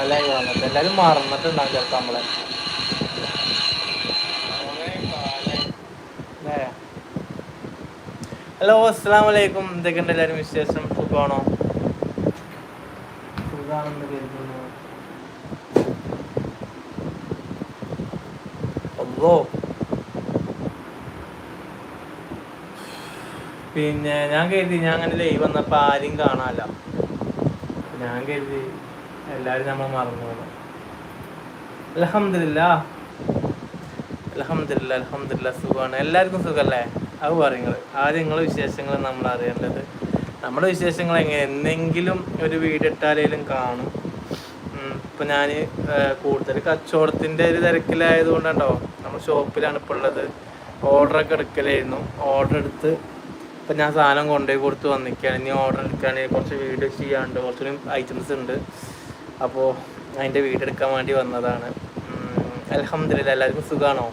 കാലായി വന്നിട്ട്. എല്ലാരും മറന്നിട്ടുണ്ടാവും ചിലപ്പോ നമ്മളെ? ഹലോ അസ്സാം വലൈക്കും എന്തൊക്കെയുണ്ട് എല്ലാവരും വിശേഷം? സുഖമാണോ? സുഖാണെന്ന് കരുതുന്നു. അല്ലോ പിന്നെ ഞാൻ കരുതി ഞാൻ അങ്ങനെ ലൈവ് വന്നപ്പോ ആരും കാണാല്ല ഞാൻ കരുതി എല്ലാരും നമ്മൾ മറന്നു പോകുന്നു അലഹമില്ല അലഹമില്ല അലഹമില്ല സുഖമാണ് എല്ലാവർക്കും സുഖമല്ലേ അത് പറയുന്നത്. ആദ്യം നിങ്ങളെ വിശേഷങ്ങൾ നമ്മൾ അറിയേണ്ടത്. നമ്മുടെ വിശേഷങ്ങൾ എങ്ങനെ? എന്തെങ്കിലും ഒരു വീഡിയോ ഇട്ടാലേലും കാണും. ഇപ്പം ഞാൻ കൂടുതൽ കച്ചവടത്തിന്റെ ഒരു തിരക്കിലായതുകൊണ്ടാണ്ടോ നമ്മൾ ഷോപ്പിലാണ് ഇപ്പോൾ ഉള്ളത്. ഓർഡറൊക്കെ എടുക്കലായിരുന്നു. ഓർഡർ എടുത്ത് ഇപ്പം ഞാൻ സാധനം കൊണ്ടുപോയി കൊടുത്ത് വന്നിരിക്കുകയാണ്. ഇനി ഓർഡർ എടുക്കുകയാണെങ്കിൽ കുറച്ച് വീഡിയോ ചെയ്യാണ്ട് കുറച്ചും ഐറ്റംസ് ഉണ്ട്. അപ്പോൾ അതിന്റെ വീടെടുക്കാൻ വേണ്ടി വന്നതാണ്. അലഹമില്ല എല്ലാവർക്കും സുഖമാണോ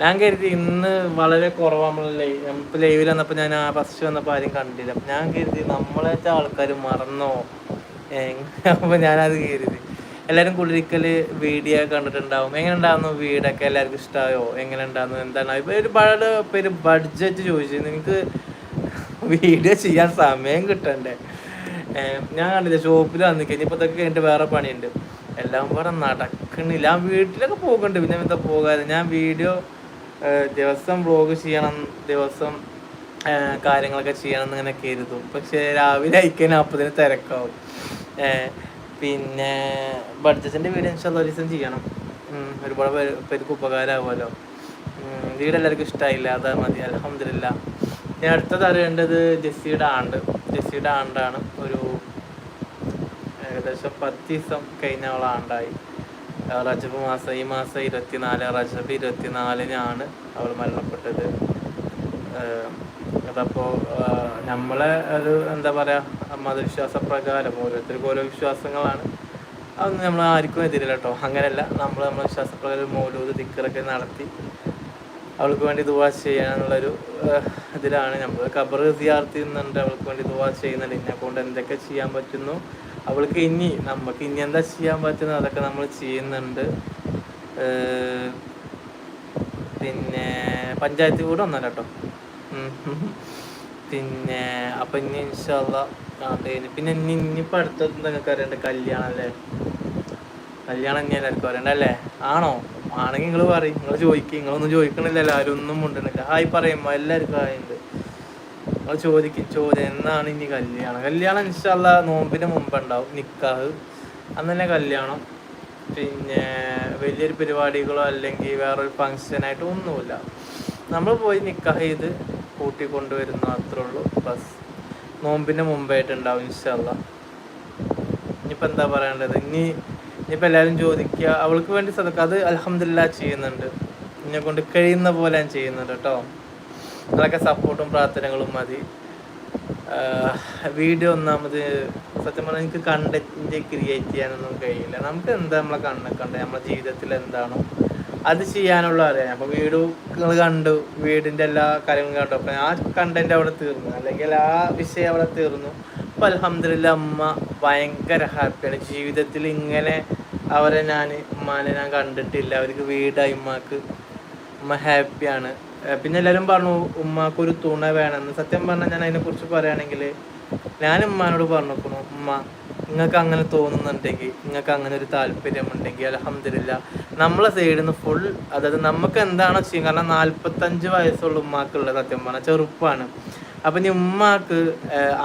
ഞാൻ കരുതി ഇന്ന് വളരെ കുറവാണല്ലേ നമുക്ക് ലൈവിൽ വന്നപ്പോൾ ഞാൻ ആ ഫസ്റ്റ് വന്നപ്പോൾ ആരും കണ്ടില്ല. അപ്പം ഞാൻ കരുതി നമ്മളേറ്റ ആൾക്കാർ മറന്നോ? അപ്പോൾ ഞാനത് കരുതി. എല്ലാവരും കുളിരിക്കൽ വീഡിയോ കണ്ടിട്ടുണ്ടാവും. എങ്ങനെ ഉണ്ടാകുന്നു വീടൊക്കെ? എല്ലാവർക്കും ഇഷ്ടമായോ എങ്ങനെ ഉണ്ടാകുന്നു എന്താണ്? ഇപ്പോൾ ഒരുപാട് പേര് ബഡ്ജറ്റ് ചോദിച്ചു. നിങ്ങൾക്ക് വീഡിയോ ചെയ്യാൻ സമയം കിട്ടണ്ടേ? ഞാൻ കണ്ടില്ല ഷോപ്പിൽ വന്നിട്ട് ഇനിയിപ്പോൾ ഇതൊക്കെ കഴിഞ്ഞിട്ട് വേറെ പണിയുണ്ട്. എല്ലാം കൂടെ നടക്കണില്ല. ഞാൻ വീട്ടിലൊക്കെ പോകുന്നുണ്ട് പിന്നെ എന്താ പോകാതെ? ഞാൻ വീഡിയോ ദിവസം വ്ളോഗ് ചെയ്യണം ദിവസം കാര്യങ്ങളൊക്കെ ചെയ്യണം എന്നിങ്ങനെ കരുതും. പക്ഷെ രാവിലെ അയക്കാൻ അപ്പത്തിന് തിരക്കാവും. പിന്നെ ബഡ്ജറ്റിന്റെ വീഡിയോ ഇൻഷാല്ല ഒരു ദിവസം ചെയ്യണം. ഒരുപാട് പേർക്ക് ഉപകാരമാവുമല്ലോ. വീട് എല്ലാവർക്കും ഇഷ്ടമായില്ല അതാ മതി. അലഹമില്ല ഞാൻ അടുത്തത് അറിയേണ്ടത് ജെസ്സിയുടെ ആണ്ട്. ജെസ്സിയുടെ ആണ്ടാണ് ഒരു ഏകദേശം പത്ത് ദിവസം കഴിഞ്ഞ അവൾ ആണ്ടായി. റജബ് മാസം ഈ മാസം ഇരുപത്തിനാല് റജബ് ഇരുപത്തിനാലിനാണ് അവൾ മരണപ്പെട്ടത്. അതപ്പോൾ അതപ്പോ നമ്മളെ ഒരു എന്താ പറയാ മതവിശ്വാസ പ്രകാരം ഓരോരുത്തർക്കും ഓരോ വിശ്വാസങ്ങളാണ്. അതൊന്നും നമ്മൾ ആർക്കും എതിരില്ല കേട്ടോ. അങ്ങനെയല്ല നമ്മൾ നമ്മളെ വിശ്വാസപ്രകാരം ഓരോ ദിക്കറൊക്കെ നടത്തി അവൾക്ക് വേണ്ടി ദുവാ ചെയ്യാനുള്ളൊരു ഇതിലാണ്. നമ്മൾ ഖബർ സിയാർത്തി എന്നുണ്ട് അവൾക്ക് വേണ്ടി ദുവാ ചെയ്യുന്നുണ്ട്. എന്നെ കൊണ്ട് എന്തൊക്കെ ചെയ്യാൻ പറ്റുന്നു? അവൾക്ക് ഇനി നമുക്ക് ഇനി എന്താ ചെയ്യാൻ പറ്റുന്നത്? അതൊക്കെ നമ്മൾ ചെയ്യുന്നുണ്ട്. പിന്നെ പഞ്ചായത്ത് കൂടെ ഒന്നല്ല കേട്ടോ. പിന്നെ അപ്പൊ ഇനി ഇൻഷാല്ല പിന്നെ ഇനി ഇനിയിപ്പോ അടുത്തത് നിങ്ങൾക്ക് അറിയണ്ട? കല്യാണം അല്ലേ? കല്യാണം ഇനി എല്ലാവർക്കും അറിയണ്ടല്ലേ ആണോ? ആണെങ്കിൽ നിങ്ങൾ പറയും നിങ്ങൾ ചോദിക്കും നിങ്ങളൊന്നും ചോദിക്കണില്ലല്ലോ ആരും ഒന്നും മുണ്ടണില്ല ഹായ് പറയും എല്ലാവർക്കും ഹായ് ഉണ്ട്. നിങ്ങൾ ചോദിക്കും ചോദ്യം എന്നാണ് ഇനി കല്യാണം? കല്യാണം ഇൻഷാല്ല നോമ്പിന് മുമ്പ് ഉണ്ടാവും നിക്കാഹ്. അന്ന് തന്നെ കല്യാണം. പിന്നെ വലിയൊരു പരിപാടികളോ അല്ലെങ്കിൽ വേറൊരു ഫങ്ഷനായിട്ട് ഒന്നുമില്ല. നമ്മൾ പോയി നിക്കാഹ് ചെയ്ത് കൂട്ടി കൊണ്ടുവരുന്നു അത്രേ ഉള്ളൂ. ബസ് നോമ്പിന് മുമ്പായിട്ടുണ്ടാവും ഇൻഷാല്ല ഇനിയിപ്പോൾ എന്താ പറയേണ്ടത്? ഇനി ഇനിയിപ്പോൾ എല്ലാവരും ചോദിക്കുക അവൾക്ക് വേണ്ടി സദക്ക അത് അലഹമില്ല ചെയ്യുന്നുണ്ട്. എന്നെ കൊണ്ട് കഴിയുന്ന പോലെ ഞാൻ ചെയ്യുന്നുണ്ട് കേട്ടോ. അതൊക്കെ സപ്പോർട്ടും പ്രാർത്ഥനകളും മതി. വീഡിയോ ഒന്നാമത് സത്യം പറഞ്ഞാൽ എനിക്ക് കണ്ടന്റ് ക്രിയേറ്റ് ചെയ്യാനൊന്നും കഴിയില്ല. നമുക്ക് എന്താ നമ്മളെ കണ്ണ കണ്ട? നമ്മളെ ജീവിതത്തിൽ എന്താണോ അത് ചെയ്യാനുള്ള അറിയാം. അപ്പോൾ വീട് കണ്ടു വീടിന്റെ എല്ലാ കാര്യങ്ങളും കണ്ടു. അപ്പം ആ കണ്ടന്റ് അവിടെ തീർന്നു. അല്ലെങ്കിൽ ആ വിഷയം അവിടെ തീർന്നു. അപ്പൊ അലഹമില്ല അമ്മ ഭയങ്കര ഹാപ്പിയാണ് ജീവിതത്തിൽ ഇങ്ങനെ അവരെ ഞാൻ ഉമ്മാനെ ഞാൻ കണ്ടിട്ടില്ല. അവർക്ക് വീടായി ഉമ്മാക്ക്. ഉമ്മ ഹാപ്പിയാണ് പിന്നെ എല്ലാവരും പറഞ്ഞു ഉമ്മാക്ക് ഒരു തുണ വേണമെന്ന് സത്യം പറഞ്ഞാൽ ഞാൻ അതിനെക്കുറിച്ച് പറയുകയാണെങ്കിൽ ഞാൻ ഉമ്മാനോട് പറഞ്ഞിരിക്കണു ഉമ്മ നിങ്ങൾക്ക് അങ്ങനെ തോന്നുന്നുണ്ടെങ്കിൽ നിങ്ങൾക്ക് അങ്ങനെ ഒരു താല്പര്യം ഉണ്ടെങ്കിൽ അലഹമില്ല നമ്മളെ സൈഡിൽ നിന്ന് ഫുൾ അതായത് നമുക്ക് എന്താണോ ചെയ്യും കാരണം നാൽപ്പത്തഞ്ച് വയസ്സുള്ള ഉമ്മാക്കുള്ളത് സത്യം പറഞ്ഞാൽ ചെറുപ്പമാണ് അപ്പൊ ഇനി ഉമ്മാക്ക്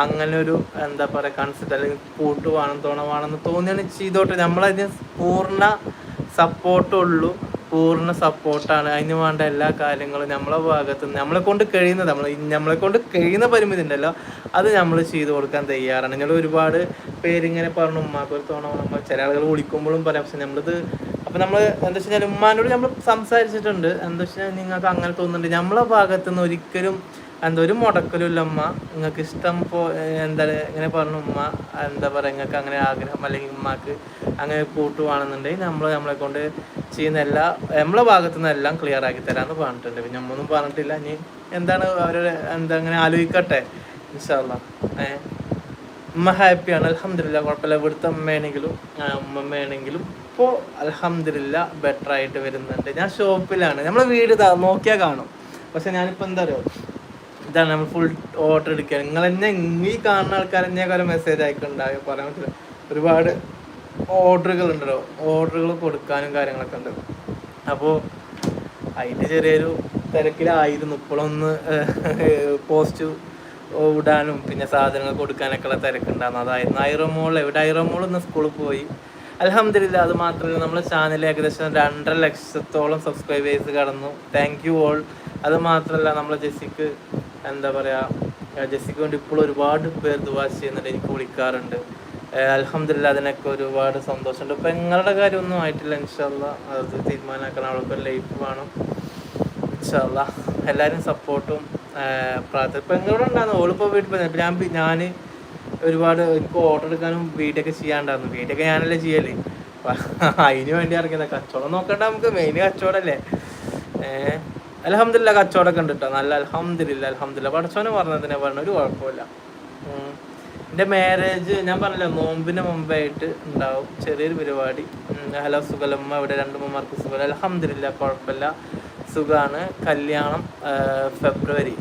അങ്ങനെ ഒരു എന്താ പറയാ കൺസെപ്റ്റ് അല്ലെങ്കിൽ കൂട്ട് വേണം തുണ വേണമെന്ന് തോന്നിയാണ് ചെയ്തോട്ടെ. നമ്മളതിന് പൂർണ സപ്പോർട്ടുള്ളൂ പൂർണ സപ്പോർട്ടാണ് അതിന് വേണ്ട എല്ലാ കാര്യങ്ങളും നമ്മളെ ഭാഗത്ത് നിന്ന് നമ്മളെ കൊണ്ട് കഴിയുന്നത് നമ്മൾ നമ്മളെ കൊണ്ട് കഴിയുന്ന പരിമിതി ഉണ്ടല്ലോ. അത് നമ്മൾ ചെയ്തു കൊടുക്കാൻ തയ്യാറാണ്. നിങ്ങൾ ഒരുപാട് പേരിങ്ങനെ പറഞ്ഞു ഉമ്മാക്ക് ഒരു തോണ നമ്മൾ ചില ആളുകൾ വിളിക്കുമ്പോഴും പറയാം. പക്ഷെ നമ്മളിത് അപ്പൊ നമ്മൾ എന്താ വെച്ചാൽ ഉമ്മാനോട് നമ്മൾ സംസാരിച്ചിട്ടുണ്ട്. എന്താ വെച്ചാൽ നിങ്ങൾക്ക് അങ്ങനെ തോന്നുന്നുണ്ട്. നമ്മളെ ഭാഗത്തുനിന്ന് ഒരിക്കലും എന്താ ഒരു മുടക്കലുമില്ല ഉമ്മ. നിങ്ങൾക്ക് ഇഷ്ടം പോ എന്താ ഇങ്ങനെ പറഞ്ഞു ഉമ്മ എന്താ പറയുക നിങ്ങൾക്ക് അങ്ങനെ ആഗ്രഹം അല്ലെങ്കിൽ ഉമ്മക്ക് അങ്ങനെ കൂട്ടുവാണെന്നുണ്ടെങ്കിൽ നമ്മൾ നമ്മളെ കൊണ്ട് ചെയ്യുന്ന എല്ലാ നമ്മളെ ഭാഗത്തു നിന്ന് എല്ലാം ക്ലിയർ ആക്കി തരാമെന്ന് പറഞ്ഞിട്ടുണ്ട്. പിന്നെ നമ്മൊന്നും പറഞ്ഞിട്ടില്ല. ഇനി എന്താണ് അവരുടെ എന്താ അങ്ങനെ ആലോചിക്കട്ടെ ഇൻഷാല്ല ഏഹ് ഉമ്മ ഹാപ്പിയാണ് അലഹമില്ല കുഴപ്പമില്ല. ഇവിടുത്തെ അമ്മയാണെങ്കിലും ഉമ്മമ്മയാണെങ്കിലും ഇപ്പോൾ അലഹമില്ല ബെറ്റർ ആയിട്ട് വരുന്നുണ്ട്. ഞാൻ ഷോപ്പിലാണ് നമ്മളെ വീട് നോക്കിയാൽ കാണും. പക്ഷെ ഞാനിപ്പോൾ എന്താ പറയുക ഇതാണ് നമ്മൾ ഫുൾ ഓർഡർ എടുക്കുക. നിങ്ങൾ തന്നെ ഈ കാണുന്ന ആൾക്കാർ തന്നെ കുറെ മെസ്സേജ് അയക്കുന്നുണ്ടായോ പറയാൻ പറ്റില്ല. ഒരുപാട് ഓർഡറുകൾ ഉണ്ടല്ലോ ഓർഡറുകൾ കൊടുക്കാനും കാര്യങ്ങളൊക്കെ ഉണ്ട്. അപ്പോൾ അതിന്റെ ചെറിയൊരു തിരക്കിലായിരുന്നു. ഇപ്പോഴൊന്ന് പോസ്റ്റ് ഇടാനും പിന്നെ സാധനങ്ങൾ കൊടുക്കാനൊക്കെ ഉള്ള തിരക്കുണ്ടായിരുന്നു. അതായിരുന്നു ഐറോമോൾ എവിടെ ഐറോമോൾ ഇന്ന് സ്കൂളിൽ പോയി? അലഹമില്ല അത് മാത്രമല്ല നമ്മുടെ ചാനൽ ഏകദേശം രണ്ടര ലക്ഷത്തോളം സബ്സ്ക്രൈബേഴ്സ് കടന്നു. താങ്ക് യു ഓൾ അത് മാത്രമല്ല നമ്മളെ ജെസ്സിക്ക് എന്താ പറയുക ജെസ്സിക്ക് വേണ്ടി ഇപ്പോൾ ഒരുപാട് പേർ ദുവാ ചെയ്യുന്നുണ്ട് എനിക്ക് വിളിക്കാറുണ്ട്. അലഹമില്ല അതിനൊക്കെ ഒരുപാട് സന്തോഷമുണ്ട്. ഇപ്പം നിങ്ങളുടെ കാര്യമൊന്നും ആയിട്ടില്ല ഇൻഷല്ല അത് തീരുമാനമാക്കണം അവൾക്ക് ലൈഫ് വേണം ഇൻഷല്ല എല്ലാവരും സപ്പോർട്ടും പ്രാർത്ഥന. ഇപ്പം നിങ്ങളോട് ഉണ്ടായിരുന്നു ഓളിപ്പോൾ വീട്ടിൽ ഞാൻ ഞാൻ ഒരുപാട് എനിക്ക് ഓർഡർ എടുക്കാനും വീഡിയോ ഒക്കെ ചെയ്യാണ്ടായിരുന്നു വീഡിയോ ഒക്കെ ഞാനല്ലേ ചെയ്യൽ. അപ്പൊ അതിന് വേണ്ടി ഇറങ്ങിയതാണ് കച്ചവടം നോക്കണ്ട നമുക്ക് മെയിൻ കച്ചവടമല്ലേ ഏഹ് അലഹമില്ല കച്ചവടമൊക്കെ ഉണ്ട് കേട്ടോ നല്ല അലഹമില്ല അലഹമില്ല പഠിച്ചോനെ പറഞ്ഞതിനെ പറഞ്ഞ. ഒരു കുഴപ്പമില്ല. എന്റെ മാരേജ് ഞാൻ പറഞ്ഞല്ലോ നോമ്പിന് മുമ്പായിട്ട് ഉണ്ടാവും ചെറിയൊരു പരിപാടി. ഹലോ സുഖലമ്മ ഇവിടെ രണ്ട് മൂന്നാർക്ക് സുഖം അലഹമില്ല കുഴപ്പമില്ല. സുഖമാണ് കല്യാണം ഫെബ്രുവരി.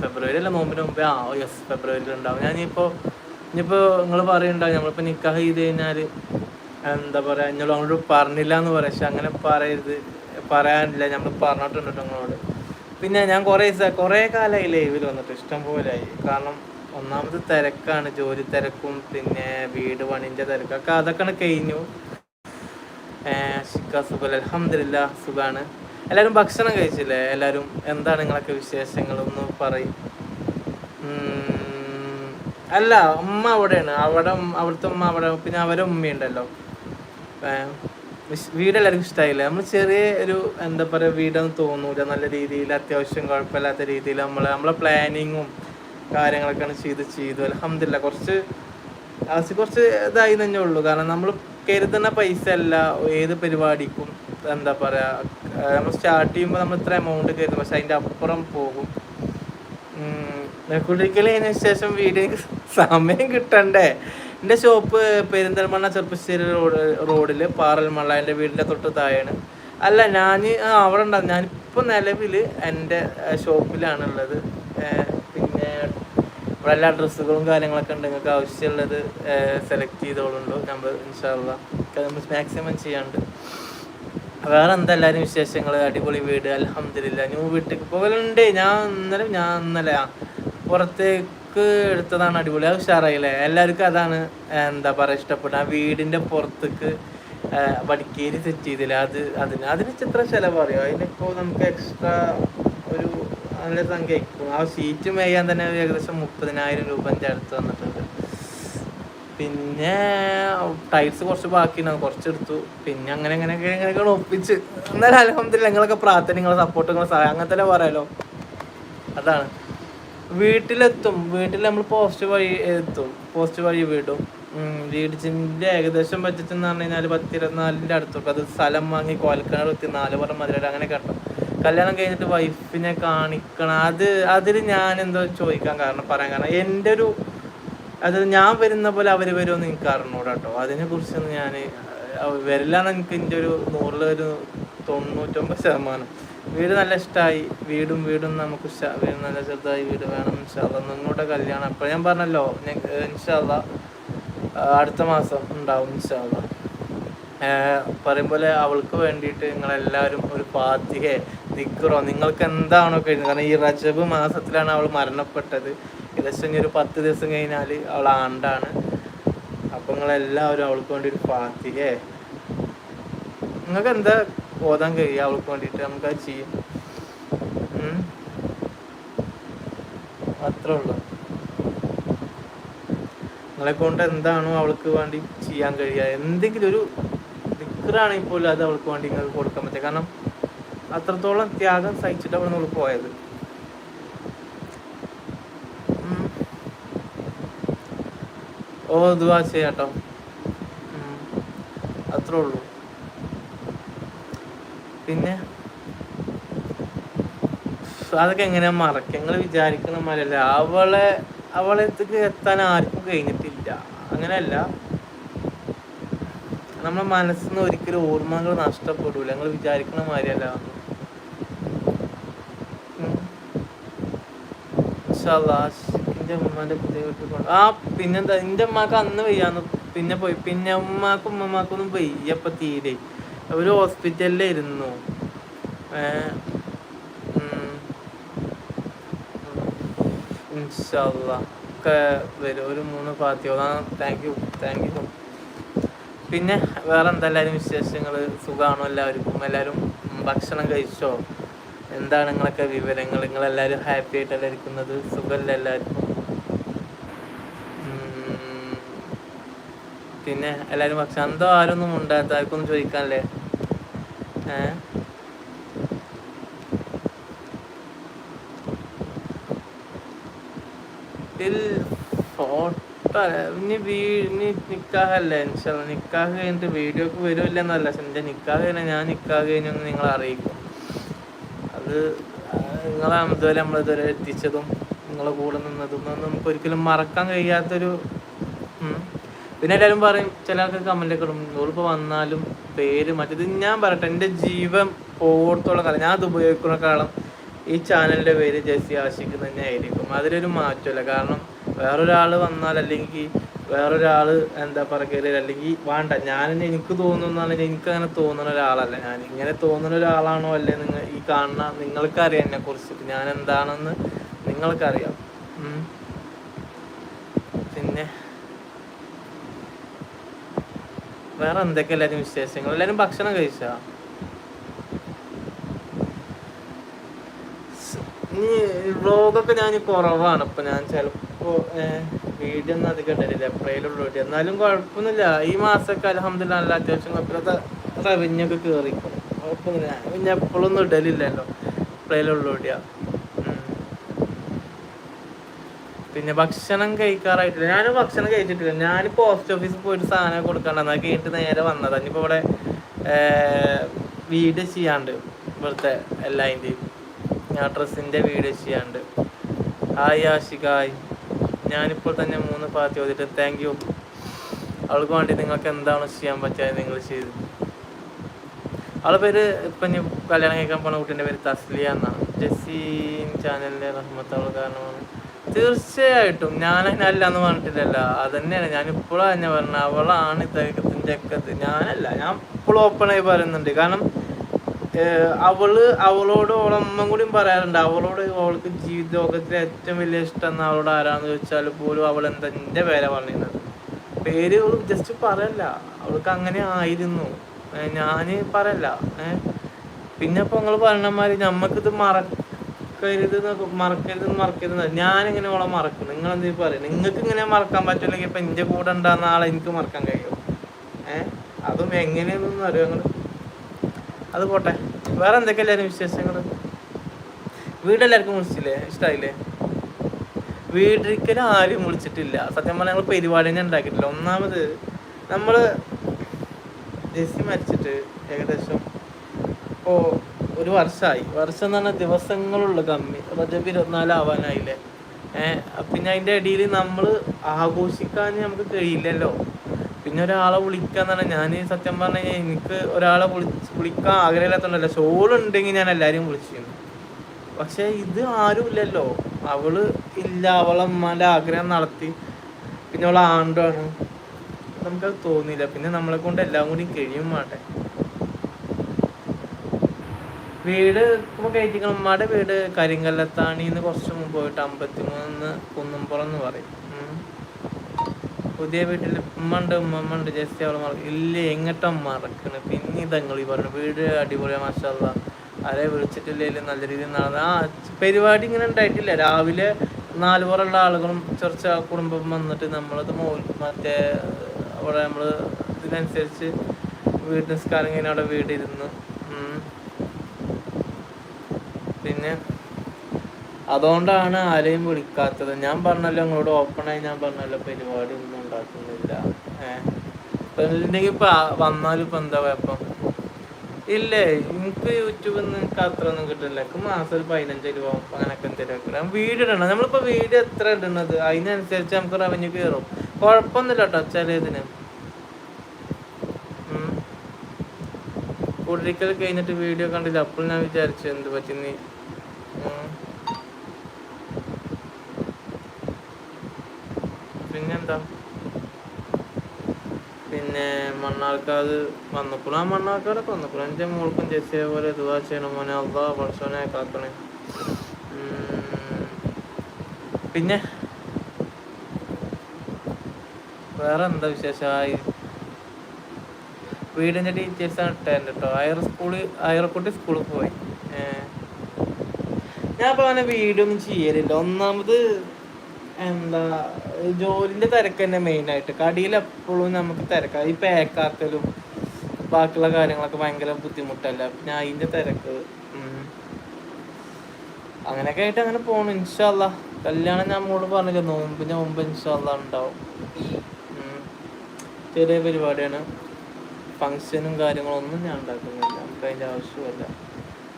ഫെബ്രുവരി അല്ല നോമ്പിന് മുമ്പേ. ആ യെസ് ഫെബ്രുവരിയിൽ ഉണ്ടാവും. ഞാനിപ്പോൾ ഇനിയിപ്പോൾ നിങ്ങൾ പറയുന്നുണ്ടാവും നമ്മളിപ്പോൾ നിക്കാഹ് ചെയ്ത് കഴിഞ്ഞാൽ എന്താ പറയുക ഞങ്ങൾ അങ്ങോട്ട് പറഞ്ഞില്ല എന്ന് പറയാം. പക്ഷെ അങ്ങനെ പറയരുത്. പറയാനില്ല നമ്മൾ പറഞ്ഞിട്ടുണ്ട് ട്ടോ നിങ്ങളോട്. പിന്നെ ഞാൻ കുറേ ദിവസം കുറേ കാലമായി ലൈവിൽ വന്നിട്ട് ഇഷ്ടം പോലെയായി കാരണം ഒന്നാമത് തിരക്കാണ് ജോലി തിരക്കും പിന്നെ വീട് പണിന്റെ തിരക്കൊക്കെ അതൊക്കെയാണ് കഴിഞ്ഞു. ഷിക്ക സുഖം അലഹമില്ല സുഖാണ്. എല്ലാവരും ഭക്ഷണം കഴിച്ചില്ലേ? എല്ലാവരും എന്താണ് നിങ്ങളൊക്കെ വിശേഷങ്ങൾ ഒന്ന് പറയും. അല്ല ഉമ്മ അവിടെയാണ്. അവിടെ അവിടുത്തെ ഉമ്മ അവിടെ പിന്നെ അവരെ ഉമ്മയുണ്ടല്ലോ. വീട് എല്ലാവർക്കും ഇഷ്ടമായില്ല നമ്മൾ ചെറിയ ഒരു എന്താ പറയുക വീടൊന്നും തോന്നൂല. നല്ല രീതിയിൽ അത്യാവശ്യം കുഴപ്പമില്ലാത്ത രീതിയിൽ നമ്മൾ നമ്മളെ പ്ലാനിങ്ങും കാര്യങ്ങളൊക്കെയാണ് ചെയ്ത് ചെയ്തു. അലഹമില്ല കുറച്ച് ആവശ്യം കുറച്ച് ഇതായി തന്നെ ഉള്ളൂ. കാരണം നമ്മൾ കരുതുന്ന പൈസ അല്ല ഏത് പരിപാടിക്കും എന്താ പറയുക നമ്മൾ സ്റ്റാർട്ട് ചെയ്യുമ്പോൾ നമ്മൾ ഇത്ര എമൗണ്ട് കരുതും. പക്ഷെ അതിന്റെ അപ്പുറം പോകും. കുടിക്കലിന് ശേഷം വീട് സമയം കിട്ടണ്ടേ? എന്റെ ഷോപ്പ് പെരിന്തൽമണ്ണ ചെറുപ്പശ്ശേരി റോഡ് റോഡിൽ പാറൽമള്ള എന്റെ വീടിന്റെ തൊട്ട് താഴെയാണ്. അല്ല ഞാൻ അവിടെ ഉണ്ടാകും ഞാനിപ്പോൾ നിലവിൽ എന്റെ ഷോപ്പിലാണുള്ളത് പിന്നെ ഇവിടെ എല്ലാ ഡ്രസ്സുകളും കാര്യങ്ങളൊക്കെ ഉണ്ട്. നിങ്ങൾക്ക് ആവശ്യമുള്ളത് സെലക്ട് ചെയ്തോളുണ്ടോ? നമ്മൾ ഇൻഷാല്ല നമ്മൾ മാക്സിമം ചെയ്യാണ്ട് വേറെ എന്തെല്ലാവരും വിശേഷങ്ങൾ അടിപൊളി വീട് അലഹമില്ല ന്യൂ വീട്ടിൽ പോകലുണ്ട് ഞാൻ ഇന്നലെ ഞാൻ ഇന്നലെ ആ പുറത്തേക്ക് എടുത്തതാണ് അടിപൊളി. അത് ഉഷാറായില്ലേ? എല്ലാവർക്കും അതാണ് എന്താ പറയുക ഇഷ്ടപ്പെട്ട ആ വീടിന്റെ പുറത്തേക്ക് വടിക്കേരി സെറ്റ് ചെയ്തില്ല? അത് അതിന് അതിന് ചിത്ര ചിലവ് അറിയോ? അതിനിപ്പോൾ നമുക്ക് എക്സ്ട്രാ ഒരു നല്ല സംഖ്യ ആ സീറ്റ് മേയാൻ തന്നെ ഏകദേശം മുപ്പതിനായിരം രൂപന്റെ അടുത്ത് വന്നിട്ടുണ്ട്. പിന്നെ ടൈൽസ് കുറച്ച് ബാക്കിയുണ്ടാവും കുറച്ചെടുത്തു പിന്നെ അങ്ങനെ അങ്ങനെ അങ്ങനെയൊക്കെ ഒപ്പിച്ച്. എന്നാലും അലഹമില്ല നിങ്ങളൊക്കെ പ്രാർത്ഥന നിങ്ങളെ സപ്പോർട്ട് നിങ്ങളെ സഹായം അങ്ങനെ തന്നെ പറയാലോ. അതാണ്. വീട്ടിലെത്തും. വീട്ടിൽ നമ്മൾ പോസ്റ്റ് വഴി എത്തും. പോസ്റ്റ് വഴി വീടും. വീടിന്റെ ഏകദേശം ബഡ്ജറ്റ് എന്ന് പറഞ്ഞു കഴിഞ്ഞാൽ പത്ത് ഇരുപത്തിനാലിന്റെ അടുത്തൊക്കെ. അത് സ്ഥലം വാങ്ങി കോൽക്കിണർ എത്തി നാല് പറഞ്ഞ മതിലട അങ്ങനെ കേട്ടോ. കല്യാണം കഴിഞ്ഞിട്ട് വൈഫിനെ കാണിക്കണം. അത് അതിൽ ഞാൻ എന്തോ ചോദിക്കാൻ കാരണം പറയാൻ കാരണം. എന്റെ ഒരു അത് ഞാൻ വരുന്ന പോലെ അവർ വരുമെന്ന് എനിക്ക് അറിഞ്ഞൂടാ കേട്ടോ ഞാൻ വരില്ലാന്ന് എനിക്ക് എന്റെ ഒരു നൂറിൽ ഒരു തൊണ്ണൂറ്റൊമ്പത് ശതമാനം. വീട് നല്ല ഇഷ്ടമായി വീടും വീടും നമുക്ക് വീട് നല്ല ചെറുതായി. വീട് വേണം ഇൻഷാല്ല നിങ്ങളുടെ കല്യാണം. അപ്പോൾ ഞാൻ പറഞ്ഞല്ലോ ഇൻഷാല്ല അടുത്ത മാസം ഉണ്ടാവും ഇൻഷാല്ല പറയും പോലെ അവൾക്ക് വേണ്ടിയിട്ട് നിങ്ങളെല്ലാവരും ഒരു പാത്തികെ നിക്കറോ? നിങ്ങൾക്ക് എന്താണോ കഴിഞ്ഞത് കാരണം ഈ റജബ് മാസത്തിലാണ് അവൾ മരണപ്പെട്ടത്. ഏകദേശം ഒരു പത്ത് ദിവസം കഴിഞ്ഞാൽ അവൾ ആണ്ടാണ്. അപ്പം അവൾക്ക് വേണ്ടി ഒരു ഫാത്തിഹെ നിങ്ങൾക്ക് എന്താ ഓതാൻ കഴിയുക അവൾക്ക് വേണ്ടിയിട്ട്? നമുക്കത് ചെയ്യും. ഉം. അത്രേ ഉള്ളൂ. നിങ്ങളെ കൊണ്ട് എന്താണോ അവൾക്ക് വേണ്ടി ചെയ്യാൻ കഴിയുക. എന്തെങ്കിലും ഒരു ദിക്കറാണെങ്കിൽ പോലും അത് അവൾക്ക് വേണ്ടി നിങ്ങൾക്ക് കൊടുക്കാൻ പറ്റുക കാരണം അത്രത്തോളം ത്യാഗം സഹിച്ചിട്ടാണ് നമ്മൾ പോയത്. ഓ ദുവാ ചെയ്യാട്ടോ. അത്ര ഉള്ളൂ. പിന്നെ? അതൊക്കെ എങ്ങനെയാ മറക്ക? നിങ്ങൾ വിചാരിക്കണ മാതിരല്ല അവളെ അവളത്തേക്ക് എത്താൻ ആർക്കും കഴിഞ്ഞിട്ടില്ല. അങ്ങനെയല്ല. നമ്മളെ മനസ്സിൽ നിന്ന് ഒരിക്കലും ഓർമ്മകൾ നഷ്ടപ്പെടൂല. നിങ്ങൾ വിചാരിക്കണ മാതിരിയല്ല. എന്റെ ഉമ്മാന്റെ പുതിയ വീട്ടിൽ കൊണ്ട് ആ പിന്നെന്താ എന്റെ ഉമ്മാക്ക് അന്ന് വയ്യാന്ന് പിന്നെ പോയി. പിന്നെ ഉമ്മാക്കും ഉമ്മമാക്കൊന്നും വയ്യപ്പ തീരെ. അവർ ഹോസ്പിറ്റലിലായിരുന്നു. ഏഹ് ഒക്കെ വരും. ഒരു മൂന്ന് പാത്തിയോളാണ് താങ്ക് യു താങ്ക് യു പിന്നെ വേറെ എന്തെല്ലാവരും വിശേഷങ്ങൾ സുഖമാണോ എല്ലാവർക്കും? എല്ലാവരും ഭക്ഷണം കഴിച്ചോ? എന്താണ് നിങ്ങളൊക്കെ വിവരങ്ങൾ നിങ്ങളെല്ലാവരും ഹാപ്പി ആയിട്ടല്ലേ ഇരിക്കുന്നത്? സുഖമല്ല എല്ലാവർക്കും? പിന്നെ എല്ലാവരും പക്ഷെ എന്തോ ആരൊന്നും ഉണ്ടാകാത്ത ആർക്കൊന്നും ചോദിക്കാനല്ലേ? ഏ? ഫോട്ടോ ഇനി നിക്കാഹല്ലേ നിക്കാഹ് കഴിഞ്ഞിട്ട് വീഡിയോക്ക് വരുമില്ലെന്നല്ല. എന്റെ നിക്കാഹ് കഴിഞ്ഞാൽ ഞാൻ നിക്കാഹ് കഴിഞ്ഞൊന്ന് നിങ്ങൾ അറിയിക്കും. അത് നിങ്ങളെ ഇതുവരെ നമ്മളിതുവരെ എത്തിച്ചതും നിങ്ങളെ കൂടെ നിന്നതും നമുക്ക് ഒരിക്കലും മറക്കാൻ കഴിയാത്തൊരു പിന്നെ എല്ലാവരും പറയും ചില ആൾക്ക് കമന്റൊക്കെ ഇടും വന്നാലും പേര് മറ്റേത് ഞാൻ പറയട്ടെ എന്റെ ജീവൻ ഓർത്തുള്ള കാലം ഞാൻ അത് ഉപയോഗിക്കുന്ന കാലം ഈ ചാനലിന്റെ പേര് ജെസ്സി ആഷിക്ക് തന്നെ ആയിരിക്കും. അതിലൊരു മാറ്റമില്ല. കാരണം വേറൊരാൾ വന്നാൽ അല്ലെങ്കിൽ വേറൊരാൾ എന്താ പറയുക അല്ലെങ്കിൽ വേണ്ട ഞാൻ എനിക്ക് തോന്നുന്നതാണ് എനിക്ക് അങ്ങനെ തോന്നുന്ന ഒരാളല്ല. ഞാൻ ഇങ്ങനെ തോന്നുന്ന ഒരാളാണോ അല്ലേ നിങ്ങൾ ഈ കാണുന്ന നിങ്ങൾക്കറിയാം എന്നെ കുറിച്ചിട്ട്. ഞാൻ എന്താണെന്ന് നിങ്ങൾക്കറിയാം. പിന്നെ വേറെ എന്തൊക്കെ എല്ലാവരും വിശേഷങ്ങൾ? എല്ലാവരും ഭക്ഷണം കഴിച്ചാ? ബ്ലോഗൊക്കെ ഞാൻ കുറവാണ്. ഇപ്പൊ ഞാൻ ചിലപ്പോ വീഡിയോ ഒന്നും അധികം ഇടലില്ല. എപ്പോഴേലുള്ളൂ എന്നാലും കുഴപ്പമൊന്നുമില്ല. ഈ മാസമൊക്കെ അലഹമ്മദില്ല നല്ല അത്യാവശ്യം കുഴപ്പമില്ലാത്ത റവന്യൂ ഒക്കെ കയറിക്കും കുഴപ്പമൊന്നുമില്ല പിന്നെ എപ്പോഴൊന്നും ഇടലില്ലല്ലോ. എപ്പോഴേലുള്ളൂ പിന്നെ ഭക്ഷണം കഴിക്കാറായിട്ടില്ല. ഞാൻ ഭക്ഷണം കഴിച്ചിട്ടില്ല. ഞാൻ പോസ്റ്റ് ഓഫീസിൽ പോയിട്ട് സാധനം കൊടുക്കാണ്ട് എന്നാൽ കേട്ട് നേരെ വന്നതാണ് ഇനിയിപ്പോൾ ഇവിടെ വീട് ചെയ്യാണ്ട് ഇവിടുത്തെ എല്ലാതിന്റെയും ഞാൻ ഡ്രസ്സിന്റെ വീട് ചെയ്യാണ്ട്. ഹായ് ആഷികായ് ഞാനിപ്പോൾ തന്നെ മൂന്ന് പാർട്ടി ഓതിട്ട് താങ്ക് യു അവൾക്ക് വേണ്ടി നിങ്ങൾക്ക് എന്താണ് ചെയ്യാൻ പറ്റിയത് നിങ്ങൾ ചെയ്തു. അവളെ പേര് ഇപ്പം കല്യാണം കഴിക്കാൻ പോണ കുട്ടീന്റെ പേര് തസ്ലിയ എന്നാണ്. ജസീൻ ചാനലിന്റെ റഹ്മത്ത് കാരണമാണ്. തീർച്ചയായിട്ടും. ഞാൻ അല്ല എന്ന് പറഞ്ഞിട്ടില്ലല്ലോ. അതന്നെയാണ്. ഞാൻ ഇപ്പോഴും തന്നെ പറഞ്ഞത്. അവളാണ് ഇദ്ദേഹത്തിന്റെ ഒക്കെ ഞാനല്ല. ഞാൻ ഇപ്പോഴും ഓപ്പണായി പറയുന്നുണ്ട്. കാരണം അവൾ അവളോട് അവളമ്മ കൂടിയും പറയാറുണ്ട്. അവളോട് അവൾക്ക് ജീവിത ലോകത്തിലെ ഏറ്റവും വലിയ ഇഷ്ടം എന്ന് അവളോട് ആരാന്ന് ചോദിച്ചാൽ പോലും അവൾ എന്താ എന്റെ പേരെ പറഞ്ഞിരുന്നത്. പേര് അവൾ ജസ്റ്റ് പറയല്ല. അവൾക്ക് അങ്ങനെ ആയിരുന്നു. ഞാൻ പറയല്ല. ഏഹ് പിന്നെ ഇപ്പൊ നിങ്ങൾ പറഞ്ഞമാതിരി ഞമ്മക്കിത് മറക്കരുത് മറക്കരുത് മറക്കരുത് ഞാനിങ്ങനെ ഓളെ മറക്കും. നിങ്ങൾ എന്തെങ്കിലും പറയും? നിങ്ങൾക്ക് ഇങ്ങനെ മറക്കാൻ പറ്റില്ലെങ്കിൽ ഇപ്പൊ എന്റെ കൂടെ ഉണ്ടാകുന്ന ആളെ എനിക്ക് മറക്കാൻ കഴിയും. ഏഹ് അതും എങ്ങനെയാണെന്നൊന്നും അറിയാം അത് പോട്ടെ. വേറെ എന്തൊക്കെ എല്ലാവരും വിശേഷങ്ങൾ വീടെല്ലാവർക്കും വിളിച്ചില്ലേ? ഇഷ്ടമായില്ലേ വീടൊരിക്കലും ആരും വിളിച്ചിട്ടില്ല. സത്യം പറഞ്ഞാൽ ഞങ്ങൾ പരിപാടി തന്നെ ഉണ്ടാക്കിയിട്ടില്ല. ഒന്നാമത് നമ്മൾ ജെസ്സി മരിച്ചിട്ട് ഏകദേശം ഇപ്പോൾ ഒരു വർഷമായി വർഷം എന്ന് പറഞ്ഞാൽ ദിവസങ്ങളുള്ള കമ്മി. റജബ് ഇരുപത്തിനാല് ആവാനായില്ലേ? ഏഹ് പിന്നെ അതിന്റെ ഇടയിൽ നമ്മൾ ആഘോഷിക്കാൻ നമുക്ക് കഴിയില്ലല്ലോ. പിന്നെ ഒരാളെ വിളിക്കാന്ന് പറഞ്ഞാൽ ഞാൻ സത്യം പറഞ്ഞു കഴിഞ്ഞാൽ എനിക്ക് ഒരാളെ വിളി വിളിക്കാൻ ആഗ്രഹമില്ലാത്തതുകൊണ്ടല്ല ഷോളുണ്ടെങ്കിൽ ഞാൻ എല്ലാവരെയും വിളിച്ചിരുന്നു. പക്ഷെ ഇത് ആരും ഇല്ലല്ലോ അവൾ ഇല്ല. അവളെ ആഗ്രഹം നടത്തി. പിന്നെ അവളെ ആണ്ടാണ് നമുക്കത് തോന്നിയില്ല. പിന്നെ നമ്മളെ കൊണ്ട് എല്ലാം കൂടി കഴിയും മാട്ടെ. വീട് ഇപ്പൊ കയറ്റിക്കണം വീട് കരിങ്കല്ലത്താണിന്ന് കുറച്ച് മുമ്പ് പോയിട്ട് അമ്പത്തി മൂന്ന് കുന്നുംപുറം എന്ന് പറയും പുതിയ വീട്ടിൽ ഉമ്മണ്ട് ഉണ്ട് ജസ്റ്റ് അവളെ മറക്കും ഇല്ല എങ്ങോട്ടാ മറക്കണ്? പിന്നെ ഇതങ്ങൾ ഈ പറഞ്ഞു വീട് അടിപൊളിയാ മാഷല്ല ആരെ വിളിച്ചിട്ടില്ലെങ്കിലും നല്ല രീതിയിൽ നടന്ന. ആ പരിപാടി ഇങ്ങനെ ഉണ്ടായിട്ടില്ല. രാവിലെ നാല് പുറമുള്ള ആളുകളും ചർച്ച കുടുംബം വന്നിട്ട് നമ്മളത് മറ്റേ അവിടെ നമ്മൾ ഇതിനനുസരിച്ച് വീട് നിസ്കാരം കഴിഞ്ഞ അവിടെ വീടിരുന്ന്. പിന്നെ അതുകൊണ്ടാണ് ആരെയും വിളിക്കാത്തത്. ഞാൻ പറഞ്ഞല്ലോ അങ്ങോട്ട് ഓപ്പൺ ആയി ഞാൻ പറഞ്ഞല്ലോ പരിപാടി ഒന്നും ഉണ്ടാക്കുന്നില്ല. ഏഹ് വന്നാലും ഇപ്പൊ എന്താ കുഴപ്പം? ഇല്ലേ എനിക്ക് യൂട്യൂബിൽ നിന്ന് എനിക്ക് അത്ര ഒന്നും കിട്ടില്ല. എനിക്ക് മാസം ഒരു പതിനഞ്ച് രൂപ അങ്ങനെയൊക്കെ എന്തെങ്കിലും കിട്ടും വീഡിയോ ഇടണം. നമ്മളിപ്പോ വീഡിയോ എത്ര ഇടുന്നത്? അതിനനുസരിച്ച് നമുക്ക് റവന്യൂ കയറും കുഴപ്പമൊന്നുമില്ല കേട്ടോ ചിലതിന് കുടിക്കൽ കഴിഞ്ഞിട്ട് വീഡിയോ കണ്ടില്ല. അപ്പോൾ ഞാൻ വിചാരിച്ചു എന്ത് പറ്റി പിന്നെന്താ പിന്നെ മണ്ണാർക്കാട് വന്നപ്പോൾ ആ മണ്ണാർക്കാടൊക്കെ വന്നപ്പോൾ. എന്റെ മോൾക്കും ജെസ്സിയെ പോലെ ദുവാ ചെയ്യണം മോനെ. അള്ളാ പഠിച്ചോനെ കാക്കണേ. പിന്നെ? വേറെ എന്താ വിശേഷമായി? വീടിന്റെ ടീച്ചേഴ്സാണ് ഇട്ടേ കേട്ടോ അയർ സ്കൂളിൽ അയർക്കുട്ടി സ്കൂളിൽ പോയി. ഞാൻ ഇപ്പൊ അങ്ങനെ വീടൊന്നും ചെയ്യലില്ല. ഒന്നാമത് എന്താ ജോലിന്റെ തിരക്ക് തന്നെ മെയിൻ ആയിട്ട്. കടിയിൽ എപ്പോഴും നമുക്ക് തിരക്കാ. ഈ പാക്കാക്കലും ബാക്കിയുള്ള കാര്യങ്ങളൊക്കെ ഭയങ്കര ബുദ്ധിമുട്ടല്ല? പിന്നെ അതിന്റെ തിരക്ക്. അങ്ങനെയൊക്കെ ആയിട്ട് അങ്ങനെ പോണു ഇൻഷാല്ല കല്യാണം ഞാൻ മോൾ പറഞ്ഞില്ല നോമ്പിന് മുമ്പ് ഇൻഷാല്ല ഉണ്ടാവും. ചെറിയ പരിപാടിയാണ്. ഫങ്ഷനും കാര്യങ്ങളൊന്നും ഞാൻ ഉണ്ടാക്കുന്നില്ല. നമുക്ക് അതിന്റെ ആവശ്യമല്ല.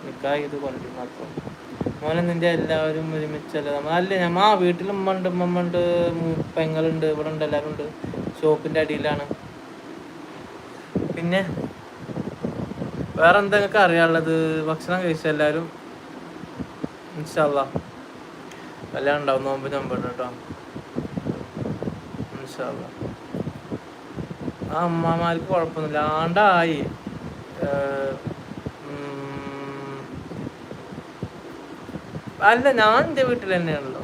നിക്കാ ഇത് കൊണ്ടു മാത്രം മോനെ നിന്റെ എല്ലാവരും ഒരുമിച്ചല്ലേ? നമ്മളല്ലേ നമ്മ ആ വീട്ടിൽ ഉമ്മ ഉണ്ട് ഉമ്മ ഉണ്ട് പെങ്ങളുണ്ട് ഇവിടെ ഉണ്ട് എല്ലാവരും ഉണ്ട് ഷോപ്പിന്റെ അടിയിലാണ്. പിന്നെ വേറെ എന്താ നിങ്ങൾക്ക് അറിയാനുള്ളത്? ഭക്ഷണം കഴിച്ച എല്ലാവരും? ഇൻഷാല്ല കല്യാണം ഉണ്ടാവും നോമ്പ് നമ്പർ കേട്ടോ. ഇൻഷാല്ല ആ അമ്മമാർക്ക് കുഴപ്പമൊന്നുമില്ല. ആണ്ടായി ഏഹ്, ഉം, അല്ല ഞാൻ എന്റെ വീട്ടിൽ തന്നെയാണല്ലോ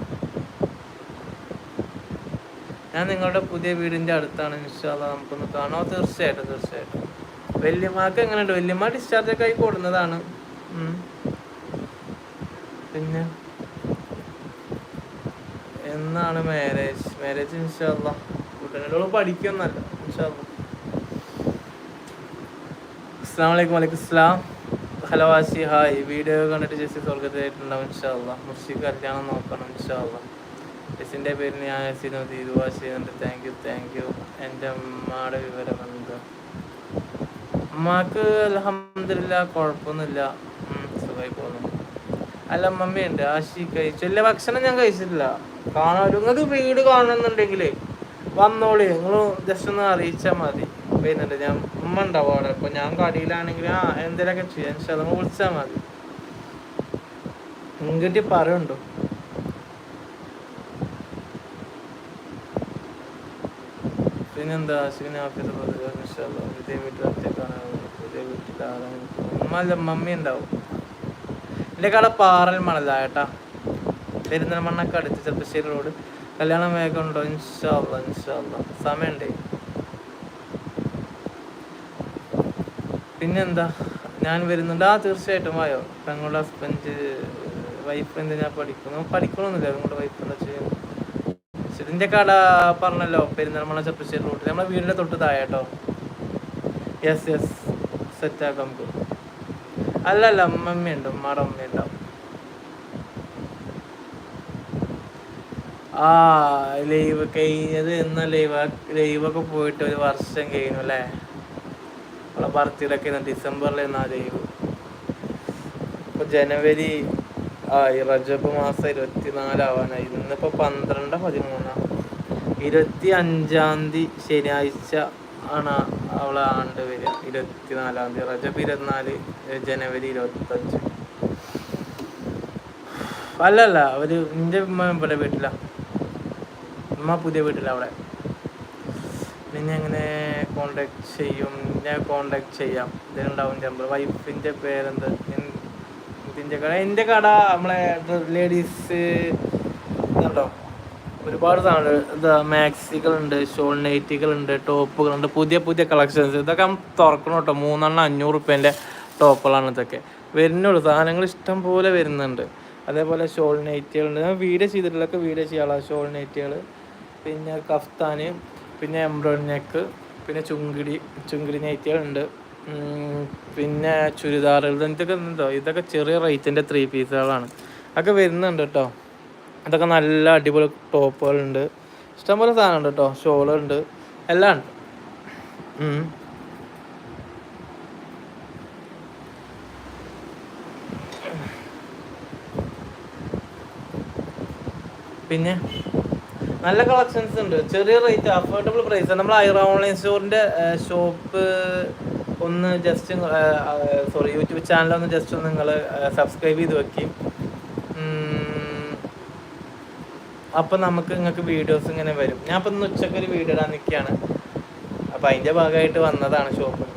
ഞാൻ നിങ്ങളുടെ പുതിയ വീടിന്റെ അടുത്താണ് ഇൻഷാല്ല നമുക്കൊന്ന് കാണാം. തീർച്ചയായിട്ടും തീർച്ചയായിട്ടും. വല്യമ്മക്ക് എങ്ങനെയുണ്ട്? വല്യമ്മ ഡിസ്ചാർജ് ഒക്കെ ആയി കൊടുന്നതാണ്. പിന്നെ? എന്നാണ് മാരേജ് മാരേജ് ഇൻഷാല്ല കൂട്ടുകാരോട് പഠിക്കുന്നല്ല ഇൻഷാല്ല അസ്സാം വലൈക്കും വലൈക്കും സ്ലാം ഹലോ ആശി ഹായ്. വീഡിയോ കണ്ടിട്ട് ജെസ്സി സ്വർഗത്തിലായിട്ടുണ്ടാവും ഇൻഷാല്ല മുർഷി കല്യാണം നോക്കണം ഇൻഷാല്ല ജെസ്സിന്റെ പേരിൽ ഞാൻ യസിനോ ദീദുവാ ഉണ്ട് താങ്ക് യു താങ്ക് യു എന്റെ അമ്മയുടെ വിവരം എന്താ? അമ്മയ്ക്ക് അലഹമില്ല കുഴപ്പമൊന്നുമില്ല. സുഖമായി പോകുന്നു അല്ല മമ്മിയുണ്ട് ആശി കഴിച്ചു. ഇല്ല ഭക്ഷണം ഞാൻ കഴിച്ചിട്ടില്ല. കാണാൻ നിങ്ങൾക്ക് വീട് കാണണമെന്നുണ്ടെങ്കിൽ വന്നോളി. നിങ്ങൾ ജസ്റ്റ് ഒന്ന് അറിയിച്ചാൽ മതി. വരുന്നുണ്ട് ഞാൻ ഉമ്മ ഉണ്ടാവും അവിടെ. അപ്പൊ ഞാൻ കടയിലാണെങ്കിൽ ആ എന്തെങ്കിലുമൊക്കെ ചെയ്യാൻ ശതമ വിളിച്ചാൽ മതി. ഇങ്ങോട്ട് പറയുണ്ടോ? പിന്നെന്താ അശ്വിനി ആഫീസ് പുതിയ വീട്ടിലത്തേക്കാണ് പുതിയ വീട്ടിലാണ് ഉമ്മല്ല മമ്മി ഉണ്ടാവും. എന്റെ കട പാറൽ മണല ഏട്ടാ പെരുന്തൽമണ്ണൊക്കെ അടുത്ത് ചെറുപ്പശ്ശേരി റോഡ്. കല്യാണം വേഗം ഉണ്ടോ? ഇൻഷാല്ല ഇൻഷാല്ല സമയമുണ്ടേ? പിന്നെന്താ? ഞാൻ വരുന്നുണ്ട്. ആ തീർച്ചയായിട്ടും വായോ? പെങ്ങളുടെ ഹസ്ബൻഡ് വൈഫ് എന്തിനാ പഠിക്കുന്നു? പഠിക്കണമെന്നില്ല നിങ്ങളുടെ വൈഫ് എന്താ ചെയ്യുന്നു ഇതിന്റെ കട പറഞ്ഞല്ലോ. പെരുന്തൽമണ്ണ ചെറുപ്പശ്ശേരി റൂട്ടിൽ നമ്മളെ വീടിന്റെ തൊട്ട് താഴെ കേട്ടോ യെസ് യെസ് സെറ്റ് ആക്കാം നമുക്ക് അല്ല അല്ല അമ്മമ്മയുണ്ട് അമ്മ അമ്മയുണ്ടാവും ആ ലൈവ് കഴിഞ്ഞത് എന്ന ലൈവ് ലൈവൊക്കെ പോയിട്ട് ഒരു വർഷം കഴിഞ്ഞു അല്ലേ? നമ്മളെ ബർത്ത്ഡേ ഒക്കെ ഡിസംബറിൽ എന്നാ ലൈവ് ഇപ്പൊ ജനുവരി ആ ഈ റജബ് മാസം ഇരുപത്തിനാലാവാനായി. ഇന്നിപ്പോ പന്ത്രണ്ട് പതിമൂന്നാ. ഇരുപത്തി അഞ്ചാം തീയതി ശനിയാഴ്ച ആണ് അവളെ ആണ്ട് വരിക. ഇരുപത്തിനാലാം തീയതി. റജബ് ഇരുപത്തിനാല് ജനുവരി ഇരുപത്തഞ്ച്. അല്ലല്ല അവർ നിന്റെ ഉമ്മ ഇവിടെ വീട്ടിലാ. ഉമ്മ പുതിയ വീട്ടിലാ അവിടെ. പിന്നെ എങ്ങനെ കോണ്ടാക്ട് ചെയ്യും? ഞാൻ കോണ്ടാക്ട് ചെയ്യാം. ഇതിനുണ്ടാവും നമ്പർ വൈഫിന്റെ പേരെന്ത്? ഇതിന്റെ കട എന്റെ കട നമ്മളെ ലേഡീസ് ഇതുണ്ടോ? ഒരുപാട് എന്താ മാക്സികളുണ്ട് ഷോൾ നൈറ്റികളുണ്ട് ടോപ്പുകളുണ്ട് പുതിയ പുതിയ കളക്ഷൻസ് ഇതൊക്കെ തുറക്കണം കേട്ടോ. മൂന്നെണ്ണം അഞ്ഞൂറ് റുപ്യേന്റെ ടോപ്പുകളാണ് ഇതൊക്കെ. വരുന്നുള്ളൂ. സാധനങ്ങൾ ഇഷ്ടം പോലെ വരുന്നുണ്ട്. അതേപോലെ ഷോൾ നൈറ്റികളുണ്ട് വീഡിയോ ചെയ്തിട്ടുള്ളതൊക്കെ വീഡിയോ ചെയ്യാനുള്ള ഷോൾ നൈറ്റികൾ പിന്നെ കഫ്താന്. പിന്നെ എംബ്രോയിഡ് നെക്ക് പിന്നെ ചുങ്കിടി ചുങ്കിടി നെയ്റ്റുകളുണ്ട് പിന്നെ ചുരിദാറുകൾ ഇതൊക്കെ ഉണ്ടോ? ഇതൊക്കെ ചെറിയ റേറ്റിന്റെ ത്രീ പീസുകളാണ് അതൊക്കെ വരുന്നുണ്ട് കേട്ടോ. അതൊക്കെ നല്ല അടിപൊളി ടോപ്പുകളുണ്ട്. ഇഷ്ടംപോലെ സാധനമുണ്ട് കേട്ടോ. ഷോളുണ്ട്. എല്ലാം ഉണ്ട്. പിന്നെ? നല്ല കളക്ഷൻസ് ഉണ്ട്. ചെറിയ റേറ്റ് അഫോർഡബിൾ പ്രൈസ് നമ്മൾ ഐറ ഓൺലൈൻ സ്റ്റോറിന്റെ ഷോപ്പ് ഒന്ന് ജസ്റ്റ് സോറി യൂട്യൂബ് ചാനൽ ഒന്ന് ജസ്റ്റ് ഒന്ന് നിങ്ങൾ സബ്സ്ക്രൈബ് ചെയ്ത് വെക്കും. അപ്പം നമുക്ക് നിങ്ങൾക്ക് വീഡിയോസ് ഇങ്ങനെ വരും. ഞാൻ ഇപ്പം ഇന്ന് ഒരു വീഡിയോ ഇടാൻ നിൽക്കുകയാണ് അപ്പം അതിന്റെ ഭാഗമായിട്ട് വന്നതാണ് ഷോപ്പിൽ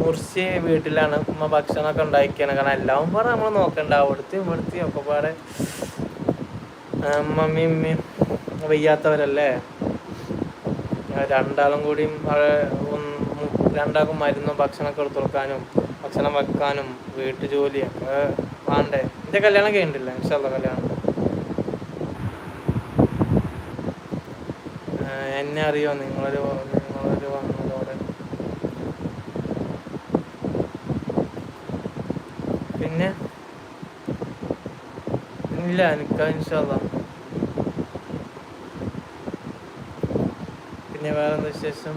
മുറിച്ച് വീട്ടിലാണ് ഉമ്മ ഭക്ഷണമൊക്കെ ഉണ്ടാക്കിയാണ്. കാരണം എല്ലാം പാടെ നമ്മൾ നോക്കണ്ട. അവിടുത്തെ ഇവിടുത്തെ ഒക്കെ പാടെ. മമ്മി ഉമ്മയും. വയ്യാത്തവരല്ലേ? രണ്ടാളും കൂടിയും രണ്ടാൾക്കും മരുന്നും ഭക്ഷണമൊക്കെ എടുത്തു കൊടുക്കാനും ഭക്ഷണം വെക്കാനും വീട്ടു ജോലിയൊക്കെ വേണ്ടേ എന്റെ കല്യാണം കഴിഞ്ഞിട്ടില്ല? ഇൻഷാല്ല കല്യാണം. എന്നെ അറിയോ? നിങ്ങളൊരു നിങ്ങളൊരു വന്നതോടെ. പിന്നെ? ഇല്ല എനിക്ക് ഇൻഷാല്ല വിശേഷം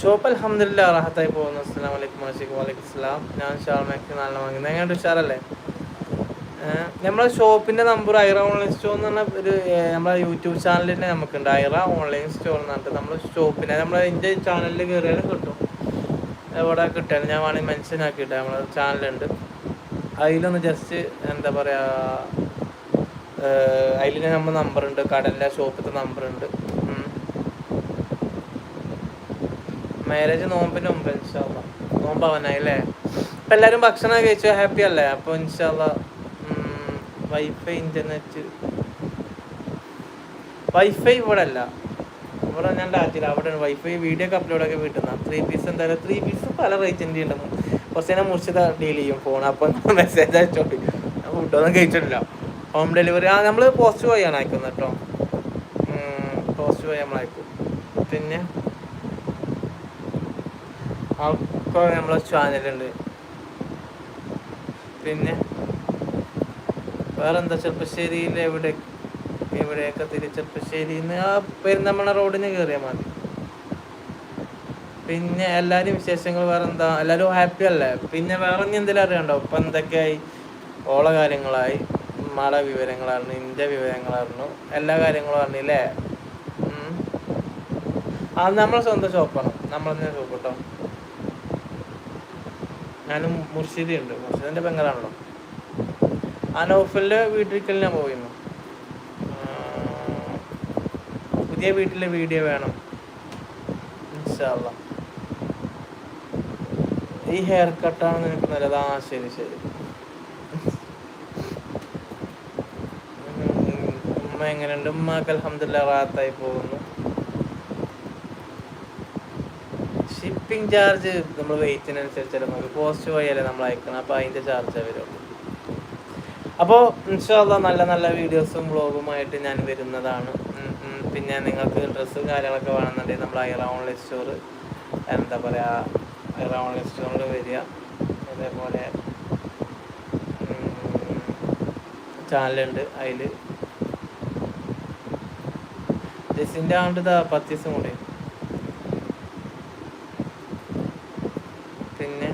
ഷോപ്പ് അലഹമില്ല റാഹത്തായി പോകുന്നു അസ്സാം വലൈക്കും വാഷിക്കും വലൈക്കും സ്ലാം ഞാൻ ഷാൾ മാക്സി നല്ല വാങ്ങുന്നത് എങ്ങനെയുണ്ട് ഉഷാറല്ലേ നമ്മളെ ഷോപ്പിന്റെ നമ്പർ ഐറ ഓൺലൈൻ സ്റ്റോർ എന്ന് പറഞ്ഞ ഒരു നമ്മളെ യൂട്യൂബ് ചാനലിൽ തന്നെ നമുക്കുണ്ട്. ഐറ ഓൺലൈൻ സ്റ്റോർ എന്ന് പറഞ്ഞിട്ട് നമ്മൾ ഷോപ്പിനെ നമ്മളെ എന്റെ ചാനലിൽ കയറിയാലും കിട്ടും. എവിടെ കിട്ടിയാലും ഞാൻ വേണമെങ്കിൽ മെൻഷൻ ആക്കിയിട്ട് നമ്മളെ ചാനലുണ്ട് അതിലൊന്ന് ജസ്റ്റ് എന്താ പറയുക അതിൽ നമ്മൾ നമ്പർ ഉണ്ട് കടലിലെ ഷോപ്പിലത്തെ നമ്പർ ഉണ്ട്. മാരേജ് നോമ്പിന് മുമ്പ് ഇൻഷാല്ല നോമ്പാവാനായി അല്ലേ ഇപ്പം എല്ലാവരും ഭക്ഷണം കഴിച്ചു? ഹാപ്പി അല്ലേ? അപ്പോൾ ഇൻഷാല്ല വൈഫൈ ഇന്റർനെറ്റ് വൈഫൈ ഇവിടെ അല്ല. ഇവിടെ ഞാൻ ഡാറ്റില്ല അവിടെ വൈഫൈ വീഡിയോ ഒക്കെ അപ്ലോഡ് ഒക്കെ വീട്ടിൽ നിന്ന് ത്രീ പീസ് എന്തായാലും ത്രീ പീസ് പല റേറ്റിന്റെ ഉണ്ടെന്ന് കുറച്ച് നേരം മുറിച്ചത് ഡീൽ ചെയ്യും ഫോൺ അപ്പം മെസ്സേജ് അയച്ചോട്ട് ഫുഡൊന്നും കഴിച്ചിട്ടില്ല. ഹോം ഡെലിവറി ആ നമ്മൾ പോസ്റ്റ് പോയാണ് അയക്കുന്നത് കേട്ടോ പോസ്റ്റ് ചെയ്യാൻ നമ്മൾ അയക്കും. പിന്നെ ഒക്കെ നമ്മളെ ചാനലുണ്ട് പിന്നെ വേറെന്താ ചെറുപ്പശ്ശേരിയിൽ എവിടെ എവിടെയൊക്കെ തിരി ചെറുപ്പശ്ശേരിയിൽ നിന്ന് ആ പെരുന്തമണ റോഡിന് കയറിയാൽ മതി. പിന്നെ എല്ലാവരും വിശേഷങ്ങൾ വേറെ എന്താ എല്ലാവരും ഹാപ്പി അല്ലേ? പിന്നെ വേറെ ഇനി എന്തെങ്കിലും അറിയണ്ടോ? ഇപ്പം എന്തൊക്കെയായി? ഓള കാര്യങ്ങളായി. ഉമ്മയുടെ വിവരങ്ങളായിരുന്നു എന്റെ വിവരങ്ങളായിരുന്നു എല്ലാ കാര്യങ്ങളും അറിഞ്ഞില്ലേ? അത് നമ്മൾ സ്വന്തം ഷോപ്പാണ് നമ്മൾ തന്നെ ഷോപ്പ് കേട്ടോ ഞാനും മുർഷിദി ഉണ്ട്. മുർഷിദിന്റെ പെങ്ങളാണല്ലോ. ആ നോഫലിന്റെ വീട്ടിൽ ഞാൻ പോയിരുന്നു. പുതിയ വീട്ടിലെ വീഡിയോ വേണം. ഈ ഹെയർ കട്ടാണ് നിനക്ക് നല്ലത് ആ ശരി ശരി. ഉമ്മ എങ്ങനെയുണ്ട്? ഉമ്മക്ക് അലഹമില്ല റാത്തായി പോകുന്നു. ഷിപ്പിംഗ് ചാർജ് നമ്മൾ വെയിറ്റിനനുസരിച്ച് നമുക്ക് പോസ്റ്റ് പോയാലേ നമ്മൾ അയക്കണം? അപ്പോൾ അതിന്റെ ചാർജ് വരുള്ളൂ. അപ്പോൾ ഇൻഷാല്ല നല്ല നല്ല വീഡിയോസും വ്ളോഗുമായിട്ട് ഞാൻ വരുന്നതാണ്. പിന്നെ നിങ്ങൾക്ക് ഡ്രസ്സും കാര്യങ്ങളൊക്കെ വേണമെന്നുണ്ടെങ്കിൽ നമ്മൾ ഐറ ഓൺലൈൻ സ്റ്റോർ എന്താ പറയുക ഐറ ഓൺലൈൻ സ്റ്റോറിൽ വരിക. അതേപോലെ ചാനലുണ്ട് അതിൽ ജസിന്റെ ആണ്ട് ഇതാ പത്ത് ദിവസം കൂടി. പിന്നെ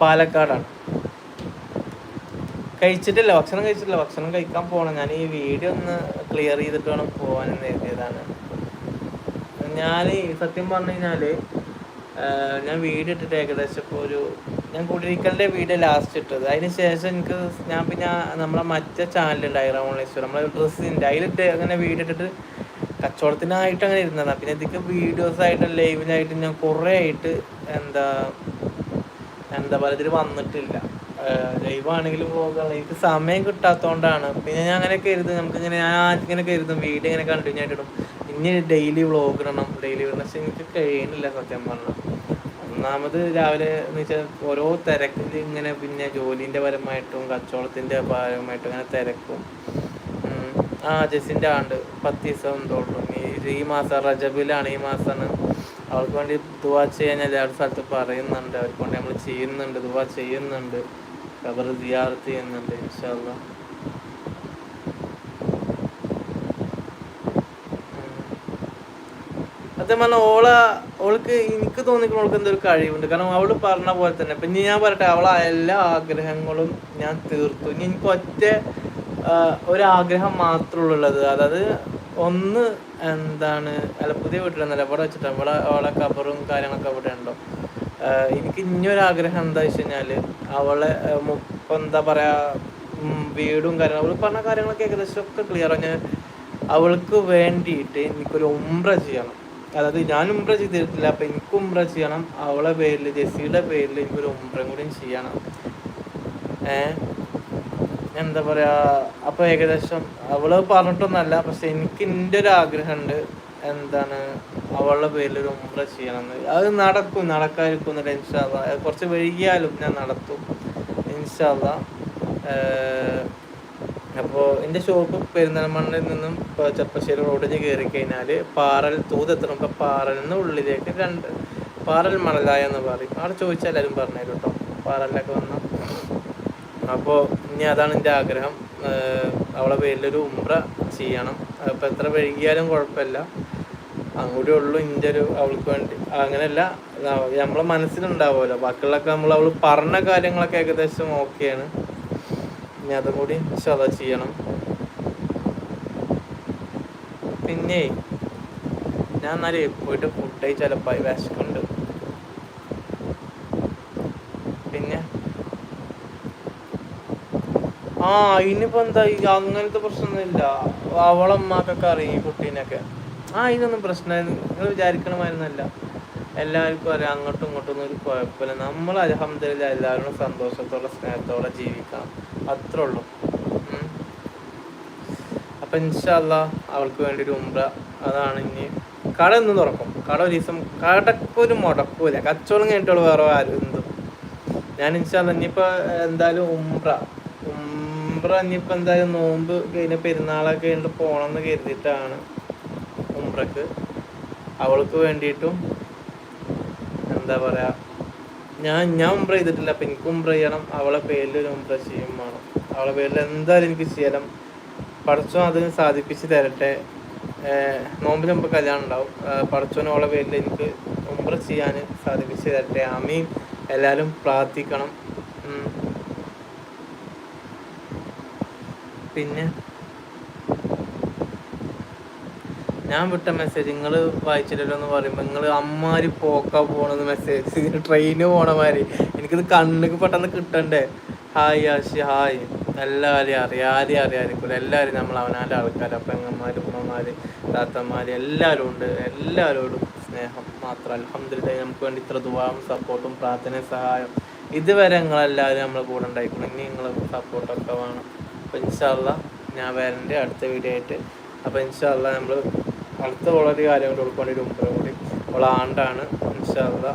പാലക്കാടാണ്. കഴിച്ചിട്ടില്ല ഭക്ഷണം കഴിച്ചിട്ടില്ല. ഭക്ഷണം കഴിക്കാൻ പോകണം ഞാൻ ഈ വീഡിയോ ഒന്ന് ക്ലിയർ ചെയ്തിട്ട് വേണം പോകാനെന്ന് എഴുതിയതാണ് ഞാൻ സത്യം പറഞ്ഞു കഴിഞ്ഞാൽ ഞാൻ വീഡിയോ ഇട്ടിട്ട് ഏകദേശം ഇപ്പോൾ ഒരു ഞാൻ കുടിയിരിക്കലിന്റെ വീഡിയോ ലാസ്റ്റ് ഇട്ടത്. അതിന് ശേഷം എനിക്ക് ഞാൻ പിന്നെ നമ്മളെ മറ്റേ ചാനലുണ്ട് ഐറ ഓൺലൈൻ സ്റ്റോർ നമ്മളെ ഡ്രസ്സിന്റെ അതിലിട്ട് അങ്ങനെ വീഡിയോ ഇട്ടിട്ട് കച്ചവടത്തിനായിട്ട് അങ്ങനെ ഇരുന്നതാണ് പിന്നെ ഇതൊക്കെ വീഡിയോസ് ആയിട്ട് ലൈവിലായിട്ട് ഞാൻ കുറേ ആയിട്ട് എന്താ എന്താ പറയുക ഇതിൽ വന്നിട്ടില്ല. ലൈവാണെങ്കിലും പോകാൻ എനിക്ക് സമയം കിട്ടാത്തതുകൊണ്ടാണ് പിന്നെ ഞാൻ അങ്ങനെ കരുതും. നമുക്ക് ഇങ്ങനെ ഞാൻ ഇങ്ങനെ കരുതും. വീഡിയോ ഇങ്ങനെ കണ്ടിന്യൂ ആയിട്ട് ഇടും. ഇനി ഡെയിലി വ്ളോഗ് ഇടണം. ഡെയിലി ഇടണം. പക്ഷെ എനിക്ക് കഴിയുന്നില്ല സത്യം പറഞ്ഞാൽ ഒന്നാമത് രാവിലെ എന്ന് വെച്ചാൽ ഓരോ തിരക്കിൽ ഇങ്ങനെ പിന്നെ ജോലിന്റെ പരമായിട്ടും കച്ചവടത്തിന്റെ പരമായിട്ടും അങ്ങനെ തിരക്കും. ആ ജസിന്റെ ആണ്ട് പത്ത് ദിവസം എന്തോളൂ ഈ മാസം റജബിലാണ് ഈ മാസമാണ് അവർക്ക് വേണ്ടി ദുവാ ചെയ്യാൻ എല്ലാവരുടെ സ്ഥലത്ത് പറയുന്നുണ്ട്. അവർക്ക് വേണ്ടി നമ്മൾ ചെയ്യുന്നുണ്ട് ദുവാ ചെയ്യുന്നുണ്ട്. ഖബർ സിയാർത്ത് ചെയ്യുന്നുണ്ട് ഇൻഷാല്ല സത്യം പറഞ്ഞാൽ ഓള ഓൾക്ക് എനിക്ക് തോന്നിക്കുന്ന ഓൾക്ക് എന്തൊരു കഴിവുണ്ട്. കാരണം അവൾ പറഞ്ഞ പോലെ തന്നെ. ഇപ്പൊ ഇനി ഞാൻ പറയട്ടെ അവളെ എല്ലാ ആഗ്രഹങ്ങളും ഞാൻ തീർത്തു. ഇനി എനിക്ക് ഒറ്റ ഒരാഗ്രഹം മാത്രമുള്ളത് അതായത് ഒന്ന് എന്താണ് അല്ല പുതിയ വീട്ടിലെന്നല്ല ഇവിടെ വെച്ചിട്ട് ഇവിടെ അവളെ കബറും കാര്യങ്ങളൊക്കെ അവിടെ ഉണ്ടോ? എനിക്ക് ഇനിയൊരാഗ്രഹം എന്താ വെച്ച് കഴിഞ്ഞാൽ അവളെ ഇപ്പം എന്താ പറയാ വീടും കാര്യങ്ങളും അവൾ പറഞ്ഞ കാര്യങ്ങളൊക്കെ ഏകദേശം ഒക്കെ ക്ലിയർ ഞാൻ അവൾക്ക് വേണ്ടിയിട്ട് എനിക്കൊരു ഉംറ ചെയ്യണം. അതായത് ഞാൻ ഉംറ ചെയ്തിട്ടില്ല അപ്പം എനിക്ക് ഉംറ ചെയ്യണം. അവളെ പേരിൽ ജെസ്സിയുടെ പേരിൽ എനിക്കൊരു ഉംറയും കൂടി ചെയ്യണം. ഏഹ് എന്താ പറയാ അപ്പൊ ഏകദേശം അവൾ പറഞ്ഞിട്ടൊന്നല്ല പക്ഷെ എനിക്ക് എന്റെ ഒരു ആഗ്രഹമുണ്ട് എന്താണ് അവളുടെ പേരിൽ ഒരു ഉംറ ചെയ്യണം എന്ന് അത് നടക്കും നടക്കാതിരിക്കും എന്നില്ല ഇൻഷാല്ല കുറച്ച് വൈകിയാലും ഞാൻ നടത്തും. ഇൻഷാല്ല അപ്പോൾ എന്റെ ഷോപ്പ് പെരുന്തൽമണ്ണയിൽ നിന്നും ചെപ്പശ്ശേരി റോഡിന് കയറി കഴിഞ്ഞാൽ പാറൽ തൂതെത്തണമ്പോൾ പാറലിൽ നിന്ന് ഉള്ളിലേക്ക് രണ്ട് പാറൽ മണലായ എന്ന് പറയും. അവിടെ ചോദിച്ചാൽ എല്ലാവരും പറഞ്ഞു കേട്ടോ പാറലിലൊക്കെ വന്ന. അപ്പോൾ ഇനി അതാണ് എന്റെ ആഗ്രഹം. അവളെ പേരിലൊരു ഉംറ ചെയ്യണം. അപ്പോൾ എത്ര വൈകിയാലും കുഴപ്പമില്ല. അങ്ങോട്ടേ ഉള്ളൂ എന്റെ ഒരു അവൾക്ക് വേണ്ടി. അങ്ങനെയല്ല നമ്മളെ മനസ്സിലുണ്ടാവുമല്ലോ. ബാക്കിയുള്ളൊക്കെ നമ്മൾ അവൾ പറഞ്ഞ കാര്യങ്ങളൊക്കെ ഏകദേശം ഓക്കെയാണ് ഇനി അതും കൂടി ശ്രദ്ധ ചെയ്യണം. പിന്നെ ഞാൻ എന്നാലേ പോയിട്ട് ഫുഡ് ചിലപ്പോ വിശക്കുണ്ട് പിന്നെ? ആ ഇനിയിപ്പോ എന്താ അങ്ങനത്തെ പ്രശ്നമൊന്നുമില്ല അവളമ്മക്കൊക്കെ അറിയും കുട്ടീനൊക്കെ. ആ ഇതൊന്നും പ്രശ്നമായിരുന്നു നിങ്ങൾ വിചാരിക്കണമായിരുന്നല്ല എല്ലാവർക്കും അറിയാം അങ്ങോട്ടും ഇങ്ങോട്ടും ഒന്നും ഒരു കുഴപ്പമില്ല. നമ്മൾ അലഹമ്മദില്ല എല്ലാവരും സന്തോഷത്തോടെ സ്നേഹത്തോടെ ജീവിക്കണം. അത്രേ ഉള്ളൂ. അപ്പൊ ഇൻഷല്ല അവൾക്ക് വേണ്ടി ഒരു ഉംറ. അതാണ് ഇനി കട ഒന്ന് തുറക്കും. കട ഒരു ദിവസം കടക്കൊരു മുടക്കൂല. കച്ചവടം കഴിഞ്ഞിട്ടുള്ള വേറെ ആരും എന്തും. ഞാൻ ഇൻഷാല്ല ഇനിയിപ്പോ എന്തായാലും ഉംറ. ഉംറ ഇനിയിപ്പോ എന്തായാലും നോമ്പ് കഴിഞ്ഞ പെരുന്നാളൊക്കെ കഴിഞ്ഞിട്ട് പോണം എന്ന് കരുതിയിട്ടാണ് ഉംറക്ക്. അവൾക്ക് വേണ്ടിയിട്ടും എന്താ പറയാ ഞാൻ ഞാൻ ഉംബ്ര ചെയ്തിട്ടില്ല അപ്പൊ എനിക്ക് ഉംബ്ര ചെയ്യണം അവളെ പേരിൽ ഒരു ഉംറ ചെയ്യും വേണം. അവളെ പേരിൽ എന്തായാലും എനിക്ക് ചെയ്യണം. പഠിച്ചോ അതിന് സാധിപ്പിച്ച് തരട്ടെ. നോമ്പ് മുമ്പ് കല്യാണം ഉണ്ടാവും. പഠിച്ചോനും അവളെ പേരിൽ എനിക്ക് ഉംബ്ര ചെയ്യാൻ സാധിപ്പിച്ച് തരട്ടെ. അമീൻ എല്ലാവരും പ്രാർത്ഥിക്കണം. പിന്നെ? ഞാൻ വിട്ട മെസ്സേജ് നിങ്ങൾ വായിച്ചില്ലല്ലോ എന്ന് പറയുമ്പോൾ നിങ്ങൾ അമ്മാരി പോക്ക പോണെന്ന് മെസ്സേജ് ട്രെയിന് പോണ മാതിരി. എനിക്കിത് കണ്ണിക്ക് പെട്ടെന്ന് കിട്ടണ്ടേ. Hi Ashi hi. എല്ലാവരെയും അറിയാം. ആരെയും അറിയാതിരിക്കില്ല എല്ലാവരും നമ്മൾ അവനാന്റെ ആൾക്കാർ പെങ്ങന്മാർ ഉമ്മമാർ താത്തന്മാർ എല്ലാവരും ഉണ്ട്. എല്ലാവരോടും സ്നേഹം മാത്രം. അലഹമ്മദില്ല നമുക്ക് വേണ്ടി ഇത്ര ദുബാവും സപ്പോർട്ടും പ്രാർത്ഥനയും സഹായം ഇതുവരെ നിങ്ങളെല്ലാവരും നമ്മളെ കൂടെ ഉണ്ടായിക്കണം. ഇനി നിങ്ങൾ സപ്പോർട്ടൊക്കെ വേണം. അപ്പോൾ ഇൻഷാല്ല ഞാൻ വരന്റെ അടുത്ത വീഡിയോ ആയിട്ട്. അപ്പോൾ ഇൻഷാല്ല നമ്മൾ അടുത്ത വളരെ കാര്യങ്ങൾ ഉൾക്കൊണ്ട ഒരു മുമ്പ് കൂടി. ഉള്ള ആണ്ടാണ്. ഇൻഷാല്ല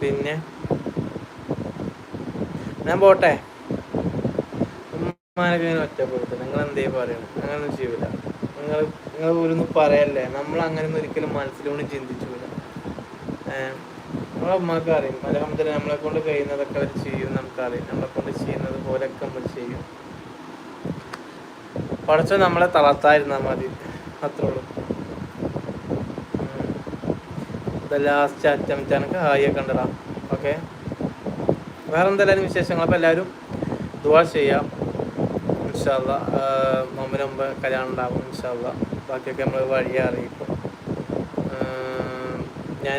പിന്നെ? ഞാൻ പോട്ടെ. ഉമ്മാനൊക്കെ ഇങ്ങനെ ഒറ്റപ്പെടുത്തും. നിങ്ങൾ എന്തേ പറയണം? അങ്ങനൊന്നും ചെയ്യൂല. നിങ്ങൾ നിങ്ങൾ ഒരു പറയല്ലേ? നമ്മൾ അങ്ങനെ ഒരിക്കലും മനസ്സിലൂടെ ചിന്തിച്ചൂല. ഏഹ് നമ്മളെ ഉമ്മക്ക് അറിയും. അലഹമ്മദില്ല നമ്മളെ കൊണ്ട് കഴിയുന്നതൊക്കെ അവർ ചെയ്യും നമുക്കറിയാം നമ്മളെ കൊണ്ട് ചെയ്യുന്നത് പോലെയൊക്കെ നമ്മൾ ചെയ്യും. പഠിച്ച നമ്മളെ തളർത്തായിരുന്നാൽ മതി. അത്രേ ഉള്ളൂ. ലാസ്റ്റ് അറ്റംപ്റ്റ് എനിക്ക് ഹായിയെ കണ്ടടാ ഓക്കെ? വേറെ എന്തെല്ലാവരും വിശേഷങ്ങൾ? അപ്പോൾ എല്ലാവരും ദുവാ ചെയ്യാം. ഇൻഷാല്ല നോമ്പിന് കല്യാണം ഉണ്ടാവും. ഇൻഷാല്ല ബാക്കിയൊക്കെ നമ്മൾ വഴിയെ അറിയിക്കും. ഞാൻ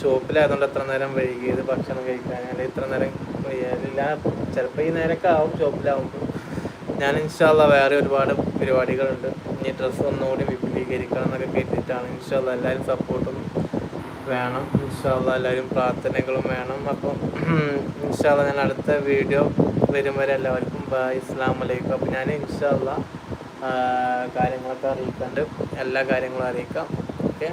ഷോപ്പിലായതുകൊണ്ട് എത്ര നേരം വൈകിയത് ഭക്ഷണം കഴിക്കാൻ അല്ലെങ്കിൽ ഇത്ര നേരം കഴിയാനില്ല ചിലപ്പോൾ ഈ നേരമൊക്കെ ആവും ഷോപ്പിലാവുമ്പോൾ ഞാൻ ഇൻഷാല്ല വേറെ ഒരുപാട് പരിപാടികളുണ്ട്. ഇനി ഡ്രസ്സ് ഒന്നുകൂടി വിപുലീകരിക്കണം എന്നൊക്കെ കേട്ടിട്ടാണ് ഇൻഷാല്ല എല്ലാവരും സപ്പോർട്ടും വേണം. ഇൻഷാല്ല എല്ലാവരും പ്രാർത്ഥനകളും വേണം. അപ്പം ഇൻഷാല്ല ഞാൻ അടുത്ത വീഡിയോ വരും വരെ എല്ലാവർക്കും ബായ് ഇസ്ലാം വലൈക്കും അപ്പം ഞാൻ ഇൻഷാല്ല കാര്യങ്ങളൊക്കെ അറിയിക്കുന്നുണ്ട് എല്ലാ കാര്യങ്ങളും അറിയിക്കാം. ഓക്കെ.